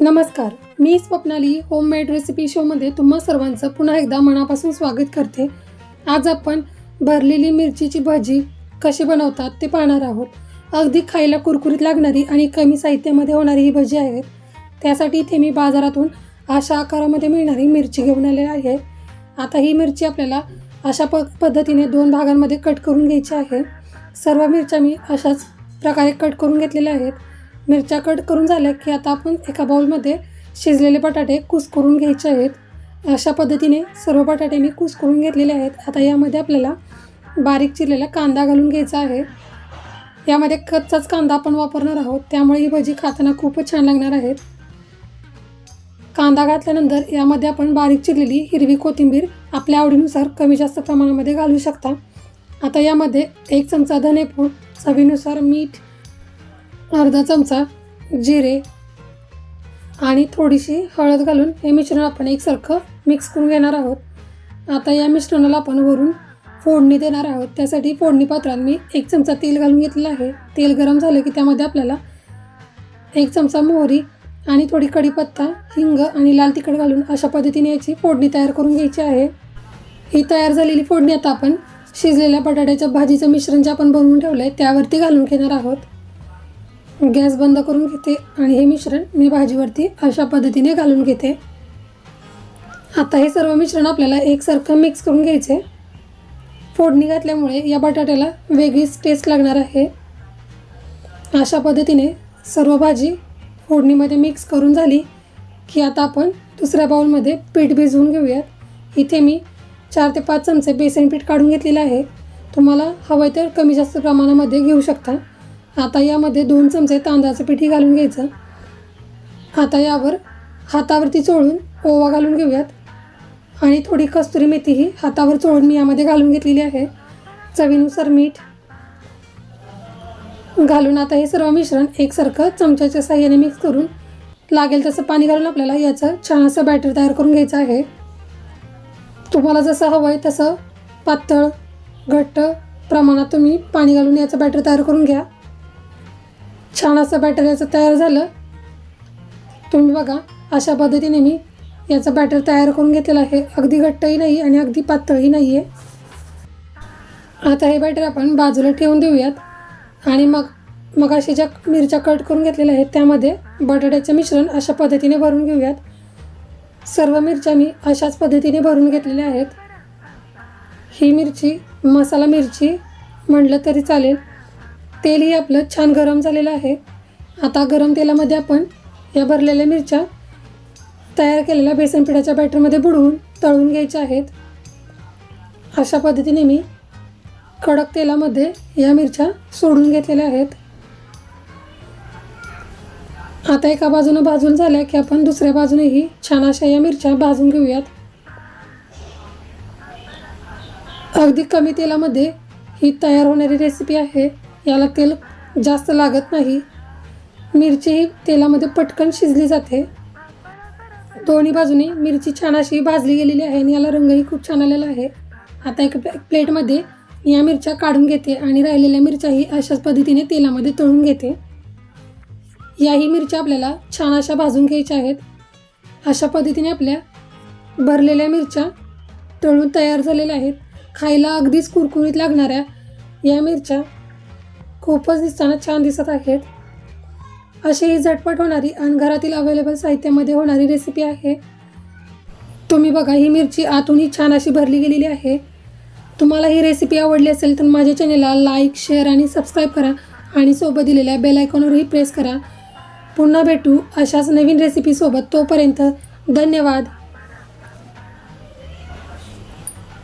नमस्कार मी Swapnali homemade recipe शोमध्ये तुम्हा सर्वांचं पुन्हा एकदा मनापासून स्वागत करते. आज आपण भरलेली मिरचीची भजी कशी बनवतात ते पाहणार आहोत. अगदी खायला कुरकुरीत लागणारी आणि कमी साहित्यामध्ये होणारी ही भजी आहे. त्यासाठी इथे मी बाजारातून अशा आकारामध्ये मिळणारी मिरची घेऊन आलेली आहे. आता ही मिरची आपल्याला अशा प पद्धतीने दोन भागांमध्ये कट करून घ्यायची आहे. सर्व मिरच्या मी अशाच प्रकारे कट करून घेतलेल्या आहेत. मिरच्या कट करून झाल्या की आता आपण एका बाउलमध्ये शिजलेले बटाटे कुस्करून घ्यायचे आहेत. अशा पद्धतीने सर्व बटाटे मी कुस्करून घेतलेले आहेत. आता यामध्ये आपल्याला बारीक चिरलेला कांदा घालून घ्यायचा आहे. यामध्ये कच्चाच कांदा आपण वापरणार आहोत. त्यामुळे ही भजी खाताना खूपच छान लागणार आहेत. कांदा घातल्यानंतर यामध्ये आपण बारीक चिरलेली हिरवी कोथिंबीर आपल्या आवडीनुसार कमी जास्त प्रमाणामध्ये घालू शकता. आता यामध्ये एक चमचा धनेपूड चवीनुसार मीठ अर्धा चमचा जिरे आणि थोडीशी हळद घालून हे मिश्रण आपण एकसारखं मिक्स करून घेणार आहोत. आता या मिश्रणाला आपण वरून फोडणी देणार आहोत. त्यासाठी फोडणी पात्रात मी एक चमचा तेल घालून घेतलेलं आहे. तेल गरम झालं की त्यामध्ये आपल्याला एक चमचा मोहरी आणि थोडी कढीपत्ता हिंग आणि लाल तिखट घालून अशा पद्धतीने याची फोडणी तयार करून घ्यायची आहे. ही तयार झालेली फोडणी आता आपण शिजलेल्या बटाट्याच्या भाजीचं मिश्रण जे आपण बनवून ठेवलं आहे त्यावरती घालून घेणार आहोत. गॅस बंद करून घेते आणि हे मिश्रण मी भाजीवरती अशा पद्धतीने घालून घेते. आता हे सर्व मिश्रण आपल्याला एकसारखं मिक्स करून घ्यायचे फोडणी घातल्यामुळे या बटाट्याला वेगळीच टेस्ट लागणार आहे. अशा पद्धतीने सर्व भाजी फोडणीमध्ये मिक्स करून झाली की आता आपण दुसऱ्या बाउलमध्ये पीठ भिजवून घेऊयात. इथे मी चार ते पाच चमचे बेसन पीठ काढून घेतलेलं आहे. तुम्हाला हवं तर कमी जास्त प्रमाणामध्ये घेऊ शकता. आता यामध्ये दोन चमचे तांदळाचं पिठी घालून घ्यायचं. आता यावर हातावरती चोळून ओवा घालून घेऊयात. आणि थोडी कस्तुरी मेथीही हातावर चोळून मी यामध्ये घालून घेतलेली आहे. चवीनुसार मीठ घालून आता हे सर्व मिश्रण एकसारखं चमच्याच्या साह्याने मिक्स करून लागेल तसं पाणी घालून आपल्याला याचं छान असं बॅटर तयार करून घ्यायचं आहे. तुम्हाला जसं हवं आहे तसं पातळ घट्ट प्रमाणात तुम्ही पाणी घालून याचं बॅटर तयार करून घ्या. छान असं बॅटर याचं तयार झालं. तुम्ही बघा अशा पद्धतीने मी याचं बॅटर तयार करून घेतलेलं आहे. अगदी घट्टही नाही आणि अगदी पातळही नाही आहे आता हे बॅटर आपण बाजूला ठेवून देऊयात. आणि मग मग अशी ज्या मिरच्या कट करून घेतलेल्या आहेत त्यामध्ये बटाट्याचं मिश्रण अशा पद्धतीने भरून घेऊयात. सर्व मिरच्या मी अशाच पद्धतीने भरून घेतलेल्या आहेत. ही मिरची मसाला मिरची म्हटलं तरी चालेल. तेलही आपलं छान गरम झालेलं आहे. आता गरम तेलामध्ये आपण या भरलेल्या मिरच्या तयार केलेल्या बेसन पिठाच्या बॅटरमध्ये बुडवून तळून घ्यायच्या आहेत. अशा पद्धतीने मी कडक तेलामध्ये या मिरच्या सोडून घेतलेल्या आहेत. आता एका बाजूनं भाजून झाल्या की आपण दुसऱ्या बाजूनेही छान अशा या मिरच्या भाजून घेऊयात. अगदी कमी तेलामध्ये ही तयार होणारी रेसिपी आहे. याला तेल जास्त लागत नाही. मिरची ही तेलामध्ये पटकन शिजली जाते. दोन्ही बाजूने मिरची छान अशी भाजली गेलेली आहे आणि याला रंगही खूप छान आलेला आहे. आता एक प्ले- प्लेटमध्ये या मिरच्या काढून घेते आणि राहिलेल्या मिरच्याही अशाच पद्धतीने तेलामध्ये तळून घेते. याही मिरच्या आपल्याला छान अशा भाजून घ्यायच्या आहेत. अशा पद्धतीने आपल्या भरलेल्या मिरच्या तळून तयार झालेल्या आहेत. खायला अगदीच कुरकुरीत लागणाऱ्या या मिरच्या खूपच दिसताना छान दिसत आहेत. अशी ही झटपट होणारी आणि घरातील अवेलेबल साहित्यामध्ये होणारी रेसिपी आहे. तुम्ही बघा ही मिरची आतूनही छान अशी भरली गेलेली आहे. तुम्हाला ही रेसिपी आवडली असेल तर माझ्या चॅनेलला लाईक शेअर आणि सबस्क्राईब करा आणि सोबत दिलेल्या बेल आयकॉनवरही प्रेस करा. पुन्हा भेटू अशाच नवीन रेसिपीसोबत तोपर्यंत धन्यवाद.